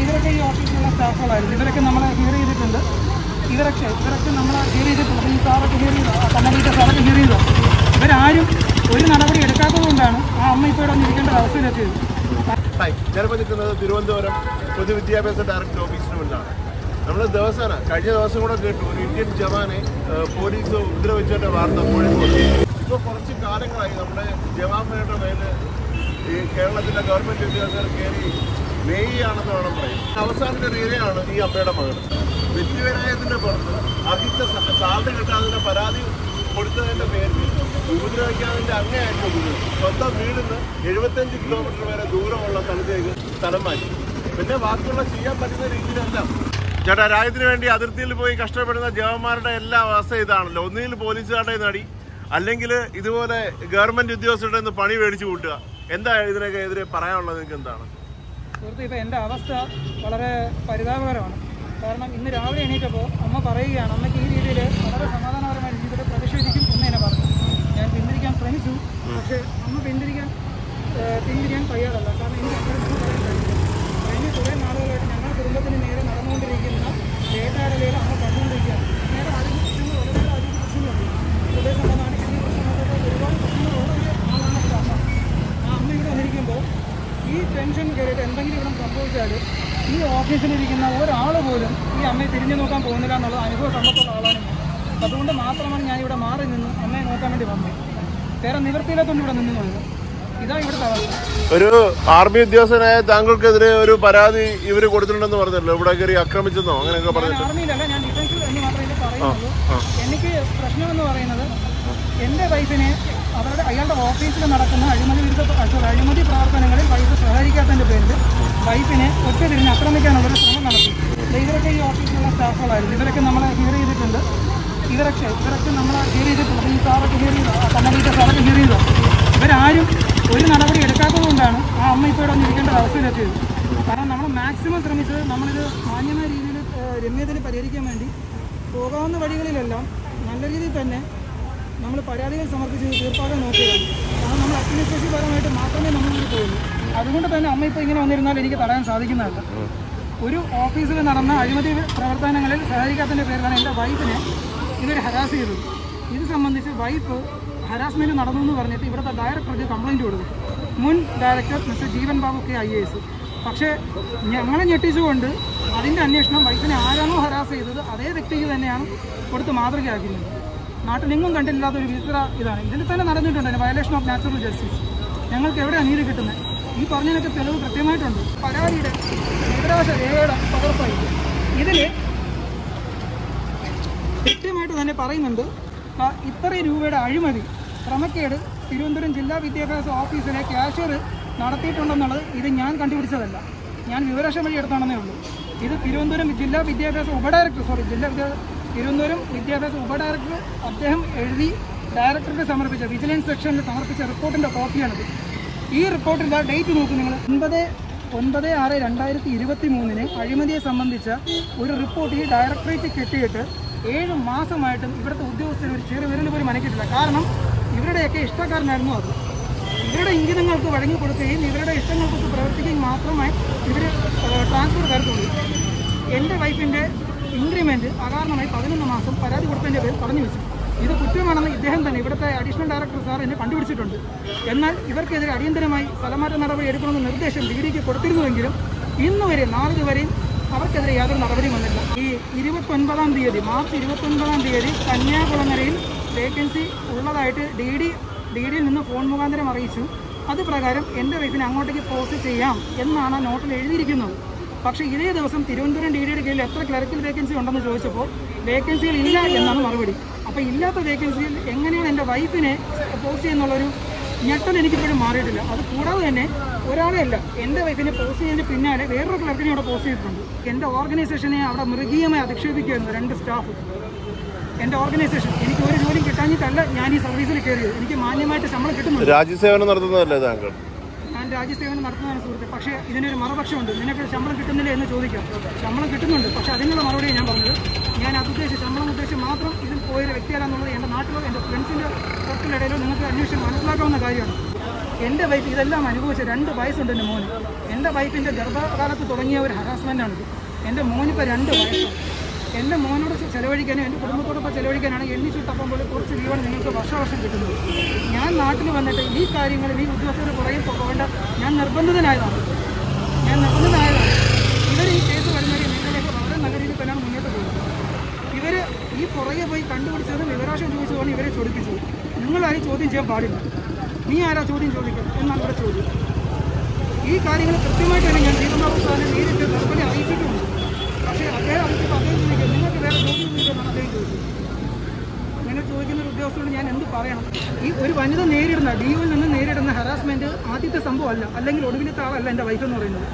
ഇവരൊക്കെ ഈ ഓഫീസിലുള്ള സ്റ്റാഫുകളായിരുന്നു. ഇവരൊക്കെ നമ്മളെ ഹിയർ ചെയ്തിട്ടുണ്ട്. ഇവരൊക്കെ ഇവരൊക്കെ നമ്മളെ ഹിയർ ചെയ്തിട്ടുണ്ട്. ഈ സാറൊക്കെ ഹിയർ ചെയ്തോ? കണ്ണടീച്ച സാറൊക്കെ ഹിയർ ചെയ്തോ? ഇവരാരും ഒരു നടപടി എടുക്കാത്തത് കൊണ്ടാണ് ആ അമ്മ ഇപ്പോൾ ഇവിടെ നിൽക്കേണ്ട ഒരു അവസ്ഥയിലെത്തിയത് ഞാനിപ്പോൾ നിൽക്കുന്നത് തിരുവനന്തപുരം പൊതുവിദ്യാഭ്യാസ ഡയറക്ടർ ഓഫീസിന് മുന്നിലാണ്. നമ്മൾ ദിവസമാണ് കഴിഞ്ഞ ദിവസം കൂടെ കേട്ടു ഒരു ഇന്ത്യൻ ജവാനെ പോലീസ് ഉപദ്രവിച്ചതിന്റെ വാർത്ത കോഴിക്കോട് ഇപ്പോൾ കുറച്ച് കാലങ്ങളായി നമ്മുടെ ജവാന്മാരുടെ മേൽ ഈ കേരളത്തിലെ ഗവൺമെന്റ് ഉദ്യോഗസ്ഥർ കയറി മേയാണെന്ന് വേണം പറയാം അവസാനത്തെ ഒരു ഈ അമ്മയുടെ മകൾ വ്യക്തിപരമായതിന്റെ പുറത്ത് അർഹിച്ച സാലറി കിട്ടാതിന്റെ പരാതി കൊടുത്തതിന്റെ പേരിൽ ഉപദ്രവിക്കാതിന്റെ അങ്ങേയായിട്ട് ഉപദ്രവിച്ചു സ്വന്തം വീടിന്ന് എഴുപത്തഞ്ച് കിലോമീറ്റർ വരെ ദൂരമുള്ള സ്ഥലത്തേക്ക് സ്ഥലം മാറ്റി. പിന്നെ ബാക്കിയുള്ള ചെയ്യാൻ പറ്റുന്ന രീതിയിലെല്ലാം. ചേട്ടാ രാജ്യത്തിന് വേണ്ടി അതിർത്തിയിൽ പോയി കഷ്ടപ്പെടുന്ന ജവാന്മാരുടെ എല്ലാ അവസ്ഥ ഇതാണല്ലോ. ഒന്നുകിൽ പോലീസുകാരുടെ നടി അല്ലെങ്കിൽ ഇതുപോലെ ഗവൺമെന്റ് ഉദ്യോഗസ്ഥരുടെ നിന്ന് പണി മേടിച്ചു കൂട്ടുക. എന്താ ഇതിനൊക്കെ എതിരെ പറയാനുള്ളത്? നിങ്ങൾക്ക് എന്താണ്? സുഹൃത്ത് ഇപ്പോൾ എന്റെ അവസ്ഥ വളരെ പരിതാപകരമാണ്. കാരണം ഇന്ന് രാവിലെ എണീറ്റപ്പോൾ അമ്മ പറയുകയാണ് അമ്മയ്ക്ക് ഈ രീതിയിൽ വളരെ സമാധാനപരമായ രീതിയിൽ പ്രതിഷേധിക്കും എന്ന് എന്നെ പറഞ്ഞു. ഞാൻ പിന്തിരിക്കാൻ ശ്രമിച്ചു പക്ഷേ അമ്മ പിന്തിരിക്കാൻ പിന്തിരിക്കാൻ തയ്യാറല്ല. കാരണം എനിക്ക് പറയാൻ കഴിയില്ല. കഴിഞ്ഞ കുറേ നാളുകളായിട്ട് ഞങ്ങളുടെ കുടുംബത്തിന് നേരെ നടന്നുകൊണ്ടിരിക്കുന്ന വേട്ടാടലയിൽ അമ്മ കണ്ടുകൊണ്ടിരിക്കുകയാണ് നേരെ ആരോഗ്യ പ്രശ്നങ്ങൾ വളരെ ആരോഗ്യ പ്രശ്നങ്ങളുണ്ട് ഹൃദയ സംബന്ധമാണ് കിഡ്നി പ്രശ്നങ്ങളൊക്കെ ഒരുപാട് പ്രശ്നങ്ങളുള്ള ഒരു ആളാണ് എന്റെ അമ്മ ആ അമ്മ ഇവിടെ വന്നിരിക്കുമ്പോൾ ഈ ടെൻഷൻ കയറിയിട്ട് എന്തെങ്കിലും സംഭവിച്ചാൽ ഈ ഓഫീസിലിരിക്കുന്ന ഒരാൾ പോലും ഈ അമ്മയെ തിരിഞ്ഞു നോക്കാൻ പോകുന്നില്ല എന്നുള്ള അനുഭവ സമ്പത്തുള്ള ആളാണ് അതുകൊണ്ട് മാത്രമാണ് ഞാൻ ഇവിടെ മാറി നിന്ന് അമ്മയെ നോക്കാൻ വേണ്ടി വന്നത്. വേറെ നിവൃത്തിയില്ലാത്തതുകൊണ്ട് ഇവിടെ നിന്ന് പോയത്. ഒരു ആർമി ഉദ്യോഗസ്ഥനായ താങ്കൾക്കെതിരെ ഒരു പരാതി ഇവർ കൊടുത്തിട്ടുണ്ടെന്ന് പറഞ്ഞല്ലോ. ഇവിടെ കയറി ആക്രമിച്ചെന്നോ? അങ്ങനെയൊക്കെ പറഞ്ഞു ആർമിയിലല്ല ഞാൻ ഡിഫൻസിൽ എന്ന് മാത്രമേ പറയുന്നുള്ളൂ. എനിക്ക് പ്രശ്നമെന്ന് പറയുന്നത് എന്റെ വൈഫിനെ അവരുടെ അയാളുടെ ഓഫീസിൽ നടക്കുന്ന അഴിമതി വിരുദ്ധ അഴിമതി പ്രവർത്തനങ്ങളിൽ വൈഫ് സഹകരിക്കാത്തതിന്റെ പേരിൽ വൈഫിനെ ഒറ്റ തിരിഞ്ഞ് ആക്രമിക്കാനുള്ളൊരു ശ്രമം നടത്തി. ഇവരൊക്കെ ഈ ഓഫീസിലുള്ള സ്റ്റാഫുകളായിരുന്നു. ഇവരൊക്കെ നമ്മളെ ഹിയർ ചെയ്തിട്ടുണ്ട്. ഇവരൊക്കെ ഇവരൊക്കെ നമ്മളെ ഹിയർ ചെയ്തിട്ടുണ്ട്. ഈ സാറൊക്കെ ഹിയർ ചെയ്തോ? കണ്ണടീച്ച സാറൊക്കെ ഹിയർ ചെയ്തോ? ഇവരാരും ഒരു നടപടി എടുക്കാത്തത് കൊണ്ടാണ് ആ അമ്മ ഇപ്പോൾ ഇവിടെ ഇരിക്കേണ്ട അവസ്ഥയിലെത്തിയത്. കാരണം നമ്മൾ മാക്സിമം ശ്രമിച്ചത് നമ്മളിത് മാന്യമായ രീതിയിൽ രമ്യതിന് പരിഹരിക്കാൻ വേണ്ടി പോകാവുന്ന വഴികളിലെല്ലാം നല്ല രീതിയിൽ തന്നെ നമ്മൾ പരാതികൾ സമർപ്പിച്ച് തീർപ്പാക്കാൻ നോക്കിയതാണ്. കാരണം നമ്മൾ അഡ്മിനിസ്ട്രേഷൻ പരമായിട്ട് മാത്രമേ നമ്മളിത് പോകുള്ളൂ അതുകൊണ്ട് തന്നെ അമ്മ ഇപ്പോൾ ഇങ്ങനെ വന്നിരുന്നാൽ എനിക്ക് തടയാൻ സാധിക്കുന്നതല്ല ഒരു ഓഫീസിൽ നടന്ന അഴിമതി പ്രവർത്തനങ്ങളിൽ സഹകരിക്കാത്തതിന്റെ പേരിലാണ് എന്റെ വൈഫിനെ ഇതൊരു ഹരാസ് ചെയ്തത്. ഇത് സംബന്ധിച്ച് വൈഫ് ഹരാസ്മെന്റ് നടന്നു എന്ന് പറഞ്ഞിട്ട് ഇവിടുത്തെ ഡയറക്ടർക്ക് കംപ്ലയിന്റ് കൊടുത്തു. മുൻ director mister Jeevan Babu K I S. പക്ഷേ ഞങ്ങളെ ഞെട്ടിച്ചുകൊണ്ട് അതിന്റെ അന്വേഷണം വൈഫിനെ ആരാണോ ഹരാസ് ചെയ്തത് അതേ വ്യക്തിക്ക് തന്നെയാണ് കൊടുത്ത് മാതൃകയാക്കുന്നത് നാട്ടിലെങ്ങും കണ്ടില്ലാത്ത ഒരു വിചിത്ര ഇതാണ്. ഇതിൽ തന്നെ നടന്നിട്ടുണ്ട് വയലേഷൻ ഓഫ് നാച്ചുറൽ ജസ്റ്റിസ് ഞങ്ങൾക്ക് എവിടെയാണ് നീതി കിട്ടുന്നത്? ഈ പറഞ്ഞതിനൊക്കെ തെളിവ് കൃത്യമായിട്ടുണ്ട്. പരാതിയുടെ വിവരാവകാശ രേഖയുടെ പകർപ്പായി ഇതിൽ കൃത്യമായിട്ട് തന്നെ പറയുന്നുണ്ട് ഇത്രയും രൂപയുടെ അഴിമതി ക്രമക്കേട് തിരുവനന്തപുരം ജില്ലാ വിദ്യാഭ്യാസ ഓഫീസിലെ ക്യാഷ്യർ നടത്തിയിട്ടുണ്ടെന്നുള്ളത് ഇത് ഞാൻ കണ്ടുപിടിച്ചതല്ല. ഞാൻ വിവരാശം വഴി എടുത്താണെന്നേ ഉള്ളൂ. ഇത് തിരുവനന്തപുരം ജില്ലാ വിദ്യാഭ്യാസ ഉപഡയറക്ടർ സോറി ജില്ലാ വിദ്യാ തിരുവനന്തപുരം വിദ്യാഭ്യാസ ഉപഡയറക്ടർ അദ്ദേഹം എഴുതി ഡയറക്ടർക്ക് സമർപ്പിച്ച വിജിലൻസ് സെക്ഷനിൽ സമർപ്പിച്ച റിപ്പോർട്ടിന്റെ കോപ്പിയാണിത്. ഈ റിപ്പോർട്ടിൽ ഡേറ്റ് നോക്കും നിങ്ങൾ. ഒൻപത് ഒൻപത് ആറ് രണ്ടായിരത്തി ഇരുപത്തി മൂന്നിന് അഴിമതിയെ സംബന്ധിച്ച ഒരു റിപ്പോർട്ട് ഈ ഡയറക്ടറേറ്റ് കെട്ടിയിട്ട് ഏഴ് മാസമായിട്ടും ഇവിടുത്തെ ഉദ്യോഗസ്ഥർ ഒരു ചെറിയ വിരൽ പോലും മനക്കിട്ടില്ല കാരണം ഇവരുടെയൊക്കെ ഇഷ്ടക്കാരനായിരുന്നു അത്. ഇവരുടെ ഇംഗിതങ്ങൾക്ക് വഴങ്ങി കൊടുക്കുകയും ഇവരുടെ ഇഷ്ടങ്ങൾക്ക് പ്രവർത്തിക്കുകയും മാത്രമേ ഇവർ ട്രാൻസ്ഫർ തരത്തുള്ളൂ എന്റെ വൈഫിന്റെ ഇൻക്രിമെന്റ് അകാരണമായി പതിനൊന്ന് മാസം പരാതി കൊടുത്തതിന്റെ പേര് തടഞ്ഞു വെച്ചു. ഇത് കുറ്റമാണെന്ന് ഇദ്ദേഹം തന്നെ ഇവിടുത്തെ അഡീഷണൽ ഡയറക്ടർ സാർ എന്നെ കണ്ടുപിടിച്ചിട്ടുണ്ട്. എന്നാൽ ഇവർക്കെതിരെ അടിയന്തരമായി സ്ഥലമാറ്റ നടപടി എടുക്കണമെന്ന നിർദ്ദേശം ഡി ഡിക്ക് കൊടുത്തിരുന്നുവെങ്കിലും ഇന്ന് വരെ വരെയും അവർക്കെതിരെ യാതൊരു നടപടിയും വന്നില്ല ഈ ഇരുപത്തൊൻപതാം തീയതി മാർച്ച് ഇരുപത്തൊൻപതാം തീയതി കന്യാകുളങ്ങരയിൽ വേക്കൻസി ഉള്ളതായിട്ട് ഡി ഡി ഡി ഡിയിൽ നിന്ന് ഫോൺ മുഖാന്തരം അറിയിച്ചു. അത് പ്രകാരം എന്റെ വൈഫിനെ അങ്ങോട്ടേക്ക് പോസ്റ്റ് ചെയ്യാം എന്നാണ് ആ നോട്ടിൽ എഴുതിയിരിക്കുന്നത്. പക്ഷേ ഇതേ ദിവസം തിരുവനന്തപുരം ഡി ഡിയുടെ കീഴിൽ എത്ര ക്ലറിക്കൽ വേക്കൻസി ഉണ്ടെന്ന് ചോദിച്ചപ്പോൾ വേക്കൻസികൾ ഇല്ല എന്നാണ് മറുപടി. അപ്പോൾ ഇല്ലാത്ത വേക്കൻസിയിൽ എങ്ങനെയാണ് എന്റെ വൈഫിനെ പോസ്റ്റ് ചെയ്യുന്നുള്ളൊരു ഞെട്ടൽ എനിക്കിപ്പോഴും മാറിയിട്ടില്ല. അത് കൂടാതെ തന്നെ ഒരാളെ അല്ല എന്റെ വൈഫിനെ പോസ്റ്റ് ചെയ്യുന്നതിന് പിന്നാലെ വേറൊരു ക്ലർക്കിനെ അവിടെ പോസ്റ്റ് ചെയ്തിട്ടുണ്ട്. എന്റെ ഓർഗനൈസേഷനെ അവിടെ മൃഗീയമായി അധിക്ഷേപിക്കുകയായിരുന്നു രണ്ട് സ്റ്റാഫ് എന്റെ ഓർഗനൈസേഷൻ എനിക്ക് ഒരു ജോലി കിട്ടാഞ്ഞിട്ടല്ല ഞാൻ ഈ സർവീസിൽ കയറിയത്. എനിക്ക് മാന്യമായിട്ട് ശമ്പളം കിട്ടുന്നുണ്ട്. രാജ്യസേവനം നടത്തുന്നതല്ലേ താങ്കൾ? ഞാൻ രാജ്യസേവനം നടത്തുന്നതാണ് സുഹൃത്തെ. പക്ഷേ ഇതിനൊരു മറുപക്ഷമുണ്ട്. നിനക്ക് ശമ്പളം കിട്ടുന്നില്ലേ എന്ന് ചോദിക്കാം. ശമ്പളം കിട്ടുന്നുണ്ട്. പക്ഷേ അതിനുള്ള മറുപടി ഞാൻ പറഞ്ഞത്. ഞാൻ അത് ഉദ്ദേശിച്ച് ശമ്പളം ഉദ്ദേശിച്ച് മാത്രം ഇതിൽ പോയൊരു വ്യക്തിയാണെന്നുള്ളത് എന്റെ നാട്ടിലോ എന്റെ ഫ്രണ്ട്സിന്റെ സർക്കിളിടയിലോ നിങ്ങൾക്ക് അന്വേഷിച്ച് മനസ്സിലാക്കാവുന്ന കാര്യമാണ്. എന്റെ വൈഫ് ഇതെല്ലാം അനുഭവിച്ച രണ്ട് വയസ്സുണ്ട് എന്റെ മോന്. എന്റെ വൈഫിന്റെ ഗർഭകാലത്ത് തുടങ്ങിയ ഒരു ഹറാസ്മെന്റാണിത് എന്റെ മോനിപ്പോൾ രണ്ട് വയസ്സാണ്. എന്റെ മോനോട് ചെലവഴിക്കാനും എന്റെ കുടുംബത്തോടൊപ്പം ചെലവഴിക്കാനാണ് എണ്ണിച്ചുട്ടപ്പം പോലെ കുറച്ച് ലീവാണ് നിങ്ങൾക്ക് വർഷവർഷം കിട്ടുന്നത്. ഞാൻ നാട്ടിൽ വന്നിട്ട് ഈ കാര്യങ്ങളിൽ ഈ ഉദ്യോഗസ്ഥരുടെ പുറകെ പോകേണ്ട. ഞാൻ നിർബന്ധിതനായതാണ്. ഞാൻ നിർബന്ധിതനായതാണ്. ഇവർ ഈ കേസ് വരുന്നവരെ നിങ്ങളിലേക്ക് വളരെ നല്ല രീതിയിൽ തന്നെയാണ് മുന്നോട്ട് പോകുന്നത്. ഇവർ ഈ പുറകെ പോയി കണ്ടുപിടിച്ചതും വിവരാശം ചോദിച്ചതാണ് ഇവരെ ചോദിപ്പിച്ചത്. നിങ്ങളാരും ചോദ്യം ചെയ്യാൻ പാടില്ല. നീ ആരാ ചോദ്യം ചോദിക്കും എന്നാണ് ഇവിടെ ചോദ്യം. ഈ കാര്യങ്ങൾ കൃത്യമായിട്ട് തന്നെ ഞാൻ ദീപനാഥ് സാറിനെ നേരിട്ട് നിർബന്ധം അറിയിച്ചിട്ടുണ്ട് ചോദിക്കുന്ന ഉദ്യോഗസ്ഥരോട് ഞാൻ എന്ത് പറയണം? ഈ ഒരു വനിത നേരിടുന്ന ഡിയുവിൽ നിന്ന് നേരിടുന്ന ഹറാസ്മെന്റ് ആദ്യത്തെ അല്ല അല്ലെങ്കിൽ ഒടുവിലത്തെ ആളല്ല എന്റെ വൈഫ് എന്ന് പറയുന്നത്.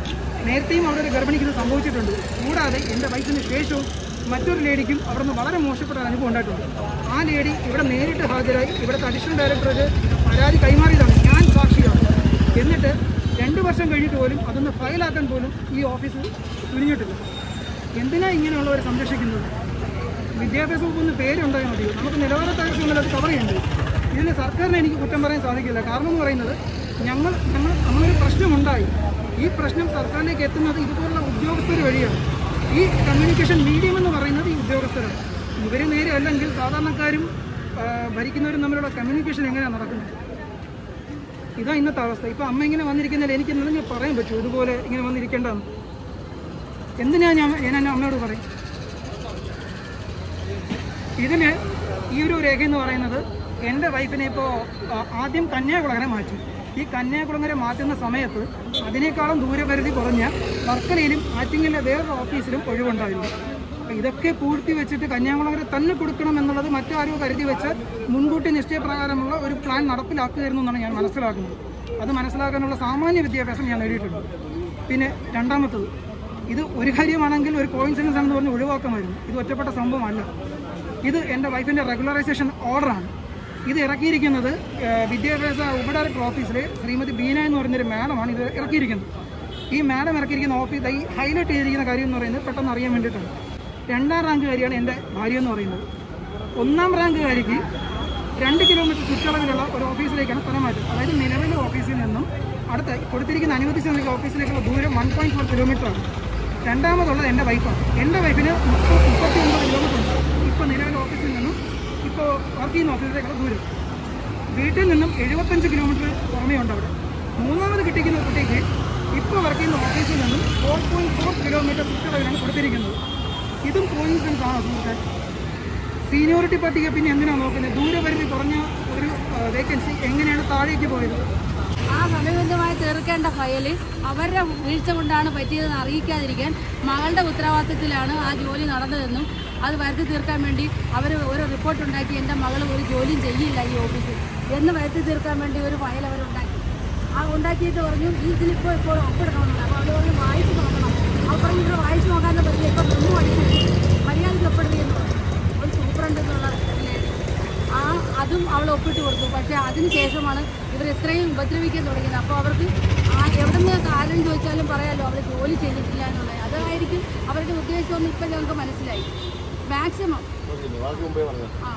നേരത്തെയും അവിടെ ഒരു ഗർഭിണിക്ക് ഇത് സംഭവിച്ചിട്ടുണ്ട്. കൂടാതെ എന്റെ വൈഫിന് ശേഷവും മറ്റൊരു ലേഡിക്കും അവിടെ നിന്ന് വളരെ മോശപ്പെട്ട അനുഭവം ഉണ്ടായിട്ടുണ്ട്. ആ ലേഡി ഇവിടെ നേരിട്ട് ഹാജരായി ഇവിടുത്തെ അഡീഷണൽ ഡയറക്ടർക്ക് പരാതി കൈമാറിയതാണ്. ഞാൻ സാക്ഷിയാണ്. എന്നിട്ട് രണ്ട് വർഷം കഴിഞ്ഞിട്ട് പോലും അതൊന്ന് ഫയലാക്കാൻ പോലും ഈ ഓഫീസ് തുനിഞ്ഞിട്ടില്ല എന്തിനാ ഇങ്ങനെയുള്ളവരെ സംരക്ഷിക്കുന്നത്? വിദ്യാഭ്യാസ വകുപ്പ് പേരുണ്ടായാൽ മതി. നമുക്ക് നിലവാരത്താഴ്ചയൊന്നും അത് കവർ ചെയ്യേണ്ടത് ഇതിന് സർക്കാരിനെ എനിക്ക് കുറ്റം പറയാൻ സാധിക്കില്ല. കാരണം എന്ന് പറയുന്നത് ഞങ്ങൾ ഞങ്ങൾ നമ്മളൊരു പ്രശ്നമുണ്ടായി. ഈ പ്രശ്നം സർക്കാരിലേക്ക് എത്തുന്നത് ഇതുപോലുള്ള ഉദ്യോഗസ്ഥർ വഴിയാണ്. ഈ കമ്മ്യൂണിക്കേഷൻ മീഡിയം എന്ന് പറയുന്നത് ഈ ഉദ്യോഗസ്ഥരാണ്. ഇവർ നേരെ അല്ലെങ്കിൽ സാധാരണക്കാരും ഭരിക്കുന്നവരും തമ്മിലുള്ള കമ്മ്യൂണിക്കേഷൻ എങ്ങനെയാണ് നടക്കുന്നത്? ഇതാ ഇന്നത്തെ അവസ്ഥ. ഇപ്പോൾ അമ്മ ഇങ്ങനെ വന്നിരിക്കുന്നതിൽ എനിക്ക് എന്തെങ്കിലും പറയാൻ പറ്റുമോ? ഇതുപോലെ ഇങ്ങനെ വന്നിരിക്കേണ്ടതെന്ന്? എന്തിനാ ഞാൻ ഞാൻ അമ്മയോട് പറയും? ഇതിന് ഈ ഒരു രേഖ എന്ന് പറയുന്നത് എന്റെ വൈഫിനെ ഇപ്പോൾ ആദ്യം കന്യാകുളങ്ങര മാറ്റി. ഈ കന്യാകുളങ്ങര മാറ്റുന്ന സമയത്ത് അതിനേക്കാളും ദൂരപരിധി കുറഞ്ഞ വർക്കലയിലും ആറ്റിങ്ങലിലെ വേറൊരു ഓഫീസിലും ഒഴിവുണ്ടായിരുന്നു. ഇതൊക്കെ പൂഴ്ത്തി വെച്ചിട്ട് കന്യാകുളങ്ങര തന്നെ കൊടുക്കണം എന്നുള്ളത് മറ്റാരോ കരുതി വെച്ച് മുൻകൂട്ടി നിശ്ചയപ്രകാരമുള്ള ഒരു പ്ലാൻ നടപ്പിലാക്കുകയായിരുന്നു എന്നാണ് ഞാൻ മനസ്സിലാക്കുന്നത്. അത് മനസ്സിലാക്കാനുള്ള സാമാന്യ വിദ്യാഭ്യാസം ഞാൻ നേടിയിട്ടുണ്ട്. പിന്നെ രണ്ടാമത്തത് ഇത് ഒരു കാര്യമാണെങ്കിൽ ഒരു കോയിൻസിഡൻസ് ആണെന്ന് പറഞ്ഞ് ഒഴിവാക്കാമായിരുന്നു. ഇത് ഒറ്റപ്പെട്ട സംഭവമല്ല. ഇത് എന്റെ വൈഫിന്റെ റെഗുലറൈസേഷൻ ഓർഡറാണ് ഇത് ഇറക്കിയിരിക്കുന്നത് വിദ്യാഭ്യാസ ഉപഡയറക്ടർ ഓഫീസിലെ ശ്രീമതി ബീന എന്ന് പറയുന്നൊരു മാഡമാണ് ഇത് ഇറക്കിയിരിക്കുന്നത്. ഈ മാഡം ഇറക്കിയിരിക്കുന്ന ഓഫീസ് ഈ ഹൈലൈറ്റ് ചെയ്തിരിക്കുന്ന കാര്യം എന്ന് പറയുന്നത് പെട്ടെന്ന് അറിയാൻ വേണ്ടിയിട്ടാണ്. രണ്ടാം റാങ്ക് കാര്യമാണ് എന്റെ ഭാര്യ എന്ന് പറയുന്നത്. ഒന്നാം റാങ്ക് കാര്യക്ക് രണ്ട് കിലോമീറ്റർ ചുറ്റളവിലുള്ള ഒരു ഓഫീസിലേക്കാണ് സ്ഥലം മാറ്റം. അതായത് നിലവിലെ ഓഫീസിൽ നിന്നും അടുത്ത കൊടുത്തിരിക്കുന്ന അനുവദിച്ച ഓഫീസിലേക്കുള്ള ദൂരം വൺ പോയിന്റ് ഫോർ കിലോമീറ്റർ ആണ്. രണ്ടാമതുള്ളത് എന്റെ വൈഫാണ് എന്റെ വൈഫിന് മുപ്പ- മുപ്പത്തി ഒമ്പത് കിലോമീറ്റർ ഉണ്ട്. ഇപ്പോൾ നിലവിലെ ഓഫീസിൽ നിന്നും ഇപ്പോൾ വർക്ക് ചെയ്യുന്ന ഓഫീസിലേക്കുള്ള ദൂരം. വീട്ടിൽ നിന്നും എഴുപത്തഞ്ച് കിലോമീറ്റർ പുറമേ ഉണ്ട് അവിടെ. മൂന്നാമത് കിട്ടിക്കുന്ന കുട്ടിക്ക് ഇപ്പോൾ വർക്ക് ചെയ്യുന്ന ഓഫീസിൽ നിന്നും ഫോർ പോയിന്റ് ഫോർ കിലോമീറ്റർ ചുറ്റളവിലാണ് കൊടുത്തിരിക്കുന്നത്. ഇതും കോയിൻസിഡൻസ് ആണ് നമുക്ക് സീനിയോറിറ്റി പട്ടിക പിന്നെ എങ്ങനെയാണ് നോക്കുന്നത്? ദൂരപരിധി കുറഞ്ഞ ഒരു വേക്കൻസി എങ്ങനെയാണ് താഴേക്ക് പോയത്? ആ സമയബന്ധമായി തീർക്കേണ്ട ഫയൽ അവരുടെ വീഴ്ച കൊണ്ടാണ് പറ്റിയതെന്ന് അറിയിക്കാതിരിക്കാൻ മകളുടെ ഉത്തരവാദിത്തത്തിലാണ് ആ ജോലി നടന്നതെന്നും അത് വരുത്തി തീർക്കാൻ വേണ്ടി അവർ ഒരു റിപ്പോർട്ട് ഉണ്ടാക്കി എന്റെ മകൾ ഒരു ജോലിയും ചെയ്യില്ല ഈ ഓഫീസിൽ എന്ന് വരുത്തി തീർക്കാൻ വേണ്ടി ഒരു ഫയൽ അവരുണ്ടാക്കി ആ ഉണ്ടാക്കിയിട്ട് പറഞ്ഞു ഇതിലിപ്പോൾ ഇപ്പോൾ ഒപ്പിടണമെന്ന് അപ്പോൾ അവർ പറഞ്ഞു വായിച്ച് നോക്കണം. അവർ പറഞ്ഞു ഇവിടെ വായിച്ച് നോക്കാമെന്ന് പറഞ്ഞില്ല ഇപ്പം ഒന്നും പഠിച്ചില്ല മര്യാദയ്ക്ക് ഒപ്പിടുകയെന്ന് പറഞ്ഞു. ഒരു സൂപ്രണ്ട് എന്നുള്ള ലേഡി ആ അതും അവൾ ഒപ്പിട്ട് കൊടുത്തു. പക്ഷേ അതിനുശേഷമാണ് ഇവർ ഇത്രയും ഉപദ്രവിക്കാൻ തുടങ്ങിയത്. അപ്പോൾ അവർക്ക് ആ എവിടെ നിന്ന് കാര്യം ചോദിച്ചാലും പറയാമല്ലോ അവൾ ജോലി ചെയ്തിട്ടില്ല എന്നുള്ളത്. അതായിരിക്കും അവരുടെ ഉദ്ദേശമെന്ന് ഇപ്പം ഞങ്ങൾക്ക് മനസ്സിലായി. മാക്സിമം ആ.